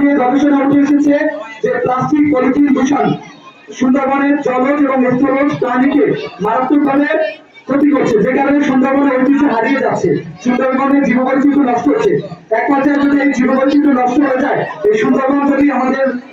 নিয়ে গবেষণা উঠে এসেছে যে প্লাস্টিক পলিথিন দূষণ সুন্দরবনের জলজ এবং স্থলজ প্রাণীকে মারাত্মকভাবে ক্ষতি করছে। যে কারণে সুন্দরবনের ঐতিহ্য হারিয়ে যাচ্ছে। সুন্দরবনের জীববৈচিত্র্য নষ্ট হচ্ছে। এক পর্যায়ে যদি এই জীববৈচিত্র্য নষ্ট হয়ে যায়, এই সুন্দরবন যদি আমাদের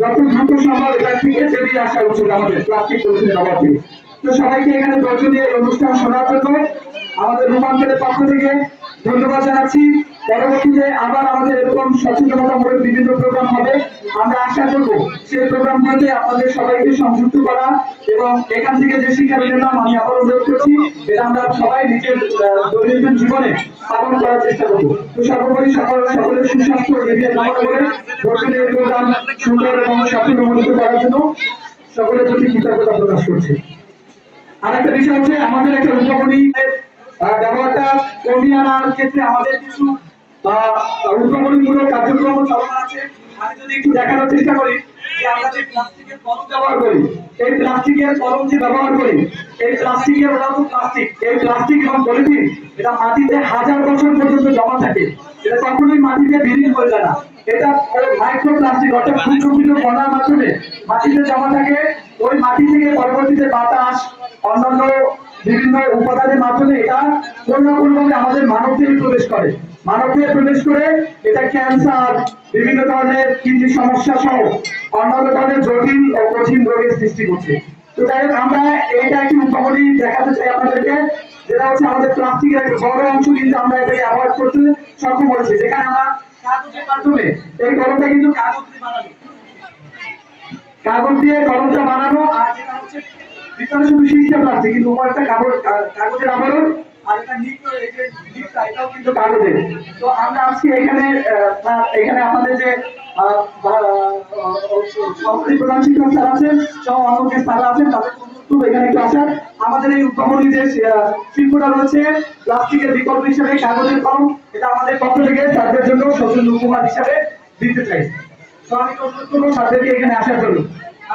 যত দ্রুত সম্ভব এটা থেকে বেরিয়ে আসা উচিত আমাদের প্লাস্টিক পলিথিনের অভাব থেকে তো সবাইকে এখানে ধৈর্য দিয়ে অনুষ্ঠান শোনার জন্য আমাদের রূপান্তরের পক্ষ থেকে ধন্যবাদ জানাচ্ছি। পরবর্তীতে আবার আমাদের এরকম সচেতনতামূলক বিভিন্ন প্রোগ্রাম হবে। আমরা আশা করব সেই প্রোগ্রামগুলোতে আপনাদের সবাইকে সংযুক্ত করা এবং এখান থেকে যে শিক্ষা পেলাম আমি আবার অনুরোধ করছি এটা আমরা আরেকটা বিষয় হচ্ছে আমাদের একটা উদ্ভাবনীর আহ, ব্যবহারটা কমিয়ে আনার ক্ষেত্রে আমাদের কিছু উদ্ভাবনীমূলক কার্যক্রম চালানো আছে। আমি যদি একটু দেখানোর চেষ্টা করি যে আমরা যে প্লাস্টিকের কলম ব্যবহার করি এই প্লাস্টিকের কলম যে ব্যবহার করি, এই প্লাস্টিকের ওটা তো প্লাস্টিক। এই প্লাস্টিক এবং পলিথিন এটা মাটিতে হাজার বছর পর্যন্ত জমা থাকে। এটা কখনোই মাটিতে বিলীন হয়ে যায় না। এটা মাইক্রো প্লাস্টিক অর্থাৎ খুব ছোট কণার মাধ্যমে মাটিতে জমা থাকে। ওই মাটি থেকে পরবর্তীতে বাতাস, অন্যান্য বিভিন্ন উপাদানের মাধ্যমে এটা কোন না কোন ভাবে আমাদের মানবদেহে প্রবেশ করে। মানবদেহে প্রবেশ করে এটা ক্যান্সার বিভিন্ন ধরনের কিডনি সমস্যা সহ অন্যান্য ধরনের জটিল ও কঠিন রোগের সৃষ্টি করছে। তো হোক, আমরা এইটা একটি উদ্ভাবনী দেখাতে চাই আপনাদেরকে, যেটা হচ্ছে আমাদের প্লাস্টিকের একটা বড় অংশ কিন্তু আমরা এটাকে অ্যাভয়েড করতে সক্ষম হয়েছি, যেখানে আমরা কাগজের মাধ্যমে এই কলমটা কিন্তু কাগজ দিয়ে কলমটা বানানো আর যেটা হচ্ছে ভিতরে শুধু সিস্টেম লাগছে কিন্তু উপর একটা কাগজ, কাগজের আবরণ কিন্তু কাগজের তো আমরা আজকে এখানে এখানে আমাদের যে প্রধান শিক্ষক স্যার আছেন, সহ অন্য যে স্যার আছেন, তাদের এখানে আসার। আমাদের এই উদ্ভাবনী যে শিল্পটা রয়েছে, প্লাস্টিকের বিকল্প হিসেবে কাগজের কলম, এটা আমাদের পক্ষ থেকে স্যারদের জন্য হিসাবে দিতে চাই। তো আমি স্যারদেরকে এখানে আসার জন্য।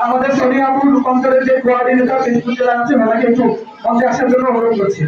আমাদের সোনিয়াপুর রূপান্তরের যে কোয়ার্ডিনেটর প্রিন্সিপাল আছে ওনাকে একটু আসার জন্য অনুরোধ করছি।